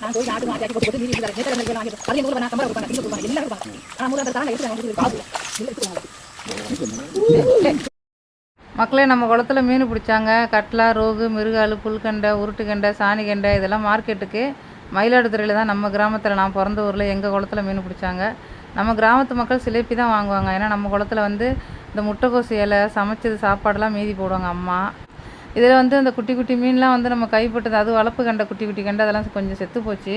நான் போய் ஆடு மாட்டி போட்டு போட்டு நீதி இருக்கிறேன் அதே நூறு நான் சம்பளம் கொடுப்பாங்க எல்லாரும் கொடுப்பாங்க ஆனால் மூணு தான் எடுத்து மக்களே நம்ம குளத்துல மீன் பிடிச்சாங்க. கட்லா ரோகு மிருகாலு புல்கண்டை உருட்டுக்கண்டை சாணிகண்டை இதெல்லாம் மார்க்கெட்டுக்கு மயிலாடுதுறையில் தான் நம்ம கிராமத்தில் நான் பிறந்த ஊரில் எங்கள் குளத்துல மீன் பிடிச்சாங்க. நம்ம கிராமத்து மக்கள் சிலேப்பி தான் வாங்குவாங்க. ஏன்னா நம்ம குளத்துல வந்து இந்த முட்டைக்கோசு இலை சமைச்சது சாப்பாடெல்லாம் மீதி போடுவாங்க அம்மா. இதில் வந்து அந்த குட்டி குட்டி மீன்லாம் வந்து நம்ம கைப்பட்டது அது வளர்ப்பு கண்டை குட்டி குட்டி கண்டை அதெல்லாம் கொஞ்சம் செத்து போச்சு.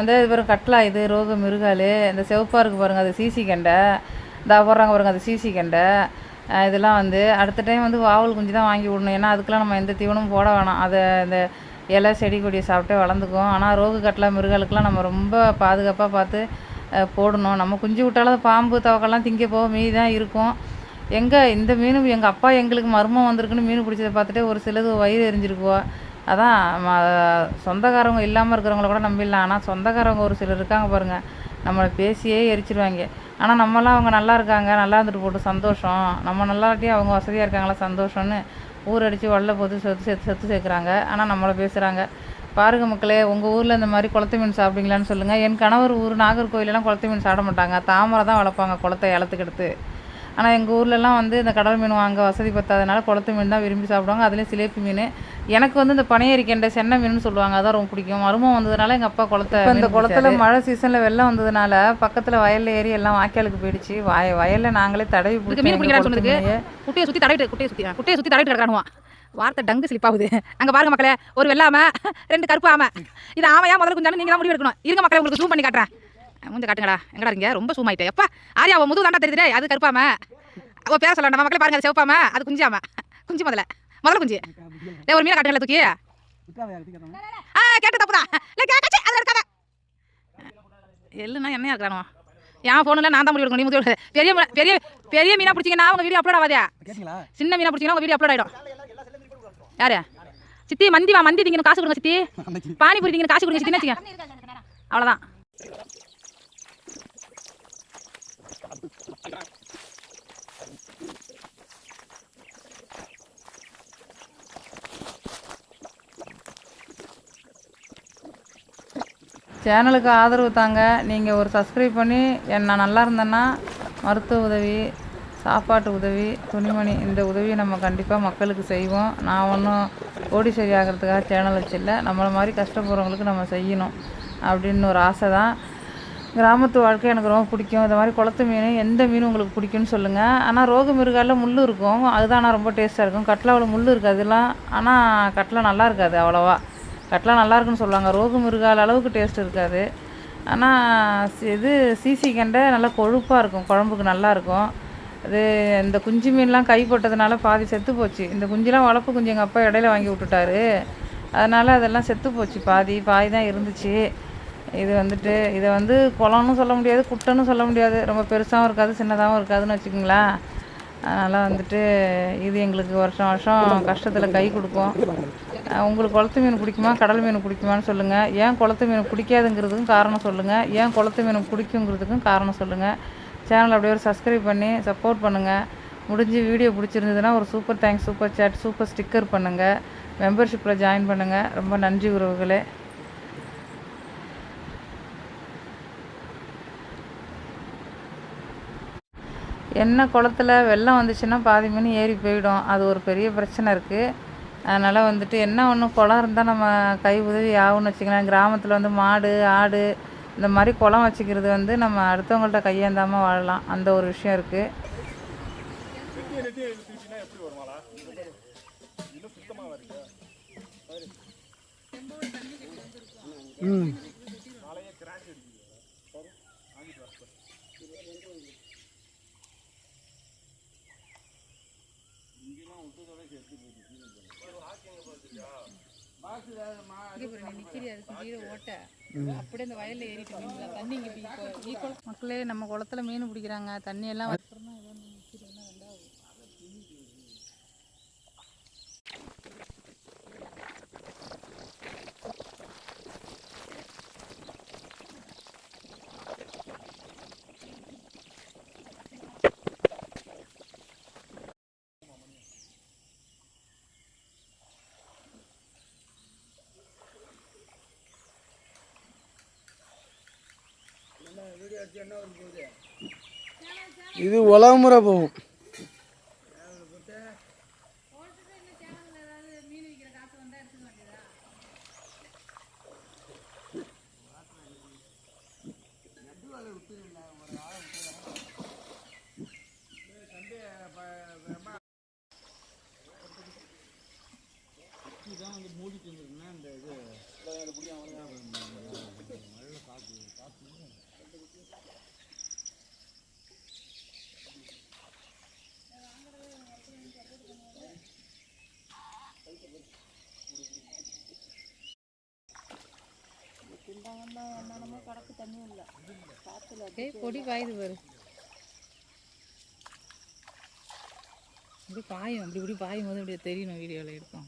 இந்த இது பாருங்க கட்லா இது ரோகு மிருகாலு இந்த செவப்பாக இருக்கு பாருங்கள் அது சிசி கண்டை. இந்த போடுறாங்க பாருங்க அது சிசி கண்டை. இதெல்லாம் வந்து அடுத்த டைம் வந்து வாவல் குஞ்சு தான் வாங்கி விடணும். ஏன்னா அதுக்கெலாம் நம்ம எந்த தீவனமும் போட வேணாம். அதை இந்த இலை செடி கொடியை சாப்பிட்டே வளர்ந்துக்கும் ஆனால் ரோகு கட்லா மிருகாலுக்கெலாம் நம்ம ரொம்ப பாதுகாப்பாக பார்த்து போடணும். நம்ம குஞ்சு விட்டாலும் பாம்பு தவக்கெல்லாம் திங்க போக மீதி தான் இருக்கும். எங்கே இந்த மீன் எங்கள் அப்பா எங்களுக்கு மர்மம் வந்திருக்குன்னு மீன் பிடிச்சதை பார்த்துட்டு ஒரு சிலது வயிறு எரிஞ்சிருக்குவோ. அதான் சொந்தக்காரவங்க இல்லாமல் இருக்கிறவங்கள கூட நம்பிடலாம். ஆனால் சொந்தக்காரவங்க ஒரு சிலர் இருக்காங்க பாருங்கள் நம்மளை பேசியே எரிச்சிருவாங்க. ஆனால் நம்மலாம் அவங்க நல்லா இருக்காங்க நல்லா இருந்துட்டு போட்டு சந்தோஷம். நம்ம நல்லாட்டியும் அவங்க வசதியாக இருக்காங்களா சந்தோஷம்னு ஊர் அடித்து வல்ல போது செத்து செத்து செத்து சேர்க்குறாங்க. ஆனால் நம்மளை பேசுகிறாங்க பாருங்க மக்களே உங்கள் ஊரில் இந்த மாதிரி குளத்து மீன் சாப்பிடுங்களான்னு சொல்லுங்கள் என் கணவர் ஊர் நாகர்கோயிலெல்லாம் குளத்து மீன் சாப்பிட மாட்டாங்க. தாமரை தான் வளர்ப்பாங்க குளத்தை இலத்துக்கெடுத்து. ஆனால் எங்கள் ஊர்லலாம் வந்து இந்த கடல் மீன் வாங்க வசதி பத்தாதனால குளத்து மீன் தான் விரும்பி சாப்பிடுவாங்க. அதுலேயும் சிலேப்பி மீன். எனக்கு வந்து இந்த பனையேரி கெண்டை சென்னை மீன் சொல்லுவாங்க. அதான் ரொம்ப பிடிக்கும். மருமம் வந்ததுனால எங்கள் அப்பா குளத்தை இந்த குளத்துல மழை சீசனில் வெள்ளம் வந்ததுனால பக்கத்தில் வயல்ல ஏறி எல்லாம் வாய்க்காலுக்கு போயிடுச்சு. வய வயலில் நாங்களே தடவி மீன் பிடிக்கிறான்னு சொன்னதுக்கு குட்டையை சுற்றி தடவிட்டு குட்டையை சுற்றி குட்டையை சுற்றி தடவிட்டு கிடக்கானுவான் வார்த்தை டங்கு ஸ்லிப் ஆகுது. அங்கே பாருங்க மக்களே ஒரு வெள்ளாம ரெண்டு கருப்பு ஆமை. இது ஆமையா முதல்ல கொஞ்சம் நீங்கள் தான் முடிவு எடுக்கணும் இருங்க மக்களே உங்களுக்கு ஜூம் பண்ணி காட்டுறேன். மூஞ்ச காட்டுங்கடா. எங்கடா இருக்கீங்க? ரொம்ப zoom ஆயிட்டே எப்பா ஆரியா அவன் முது தாண்டா தெரியுதே அது கருப்பாம. அவ பேர சொல்ல மக்களே பாருங்க அது சிவப்பாம. அது குஞ்சாம. குஞ்சு முதல்ல. முதல்ல குஞ்சு. டேய் ஒரு மீனை காட்டுங்களா தூக்கி? ஆ கேட்டு தப்புதான் இல்லை கேட்கச்சு அதை எடுக்காத எல்லுனா என்னையா இருக்கிறானோ? என் ஃபோனில் நான் தான் முடிவு எடுக்கணும் நீ. பெரிய பெரிய பெரிய மீனாக பிடிச்சிங்கன்னா உங்கள் வீடியோ அப்லோட் ஆகாதே சின்ன மீனாக பிடிச்சிங்கன்னா உங்கள் வீடியோ அப்லோட் ஆகிடும் யாரு? சித்தி மந்தி வா மந்தி திங்கணும். காசு கொடுங்க சித்தி. பானிபூரி திங்கணும் காசு கொடுங்க சித்தின்னு வச்சுக்க? அவ்வளோதான் சேனலுக்கு ஆதரவு தாங்க. நீங்கள் ஒரு சப்ஸ்கிரைப் பண்ணி நான் நல்லா இருந்தேன்னா மருத்துவ உதவி சாப்பாட்டு உதவி துணிமணி இந்த உதவியை நம்ம கண்டிப்பாக மக்களுக்கு செய்வோம். நான் ஒன்றும் ஓடி சரியாகிறதுக்காக சேனல் வச்சில்ல. நம்மளை மாதிரி கஷ்டப்படுறவங்களுக்கு நம்ம செய்யணும். அப்படின்னு ஒரு ஆசை தான். கிராமத்து வாழ்க்கை எனக்கு ரொம்ப பிடிக்கும். இந்த மாதிரி குளத்து மீன் எந்த மீன் உங்களுக்கு பிடிக்கும்னு சொல்லுங்கள் ஆனால் ரோகு மிருகாலில் முள் இருக்கும். அதுதான் ஆனால் ரொம்ப டேஸ்ட்டாக இருக்கும். கட்லாவில் முள் இருக்காதுலாம் ஆனால் கட்லா நல்லா இருக்காது அவ்வளோவா. கட்லா நல்லா இருக்குன்னு சொல்லுவாங்க. ரோகு மிருகால் அளவுக்கு டேஸ்ட் இருக்காது. ஆனால் இது சிசி கெண்டை நல்லா கொழுப்பாக இருக்கும். குழம்புக்கு நல்லாயிருக்கும் அது இந்த குஞ்சு மீன்லாம் கைப்பட்டதுனால பாதி செத்து போச்சு. இந்த குஞ்சுலாம் வளர்ப்பு குஞ்சு எங்கள் அப்பா இடையில வாங்கி விட்டுட்டாரு. அதனால் அதெல்லாம் செத்து போச்சு. பாதி பாதி தான் இருந்துச்சு. இது வந்துட்டு இதை வந்து குளம்னு சொல்ல முடியாது குட்டைன்னு சொல்ல முடியாது. ரொம்ப பெருசாகவும் இருக்காது சின்னதாகவும் இருக்காதுன்னு வச்சுக்கோங்களேன். அதனால் வந்துட்டு இது எங்களுக்கு வருஷம் வருஷம் கஷ்டத்தில் கை கொடுக்கும் உங்களுக்கு குளத்து மீன் பிடிக்குமா கடல் மீன் பிடிக்குமான்னு சொல்லுங்கள் ஏன் குளத்து மீன் பிடிக்காதுங்கிறதுக்கும் காரணம் சொல்லுங்கள் ஏன் குளத்து மீன் பிடிக்குங்கிறதுக்கும் காரணம் சொல்லுங்கள் சேனல் அப்படியே ஒரு சப்ஸ்கிரைப் பண்ணி சப்போர்ட் பண்ணுங்கள் முடிஞ்சு வீடியோ பிடிச்சிருந்ததுன்னா ஒரு super thanks super chat super sticker பண்ணுங்கள் மெம்பர்ஷிப்பில் ஜாயின் பண்ணுங்கள் ரொம்ப நன்றி உறவுகளே. என்ன குளத்துல வெள்ளம் வந்துச்சுன்னா பாதி மீன் ஏறி போயிடும். அது ஒரு பெரிய பிரச்சனை இருக்குது அதனால் வந்துட்டு என்ன ஒன்று குளம் இருந்தால் நம்ம கை உதவி ஆகும்னு வச்சுக்கலாம் கிராமத்தில் வந்து மாடு ஆடு இந்த மாதிரி குளம் வச்சுக்கிறது வந்து நம்ம அடுத்தவங்கள்ட்ட கையேந்தாமல் வாழலாம். அந்த ஒரு விஷயம் இருக்குது அப்படியே இந்த வயலில் ஏறிட்டு தண்ணி இங்கே மக்களே நம்ம குளத்துல மீன் பிடிக்கிறாங்க. தண்ணி எல்லாம் இது உலகமுறை போகும். பொடி காயுது பாரு. இப்படி பாயும் அப்படி இப்படி பாயும் போது அப்படியே தெரியணும் வீடியோவில் இருக்கும்.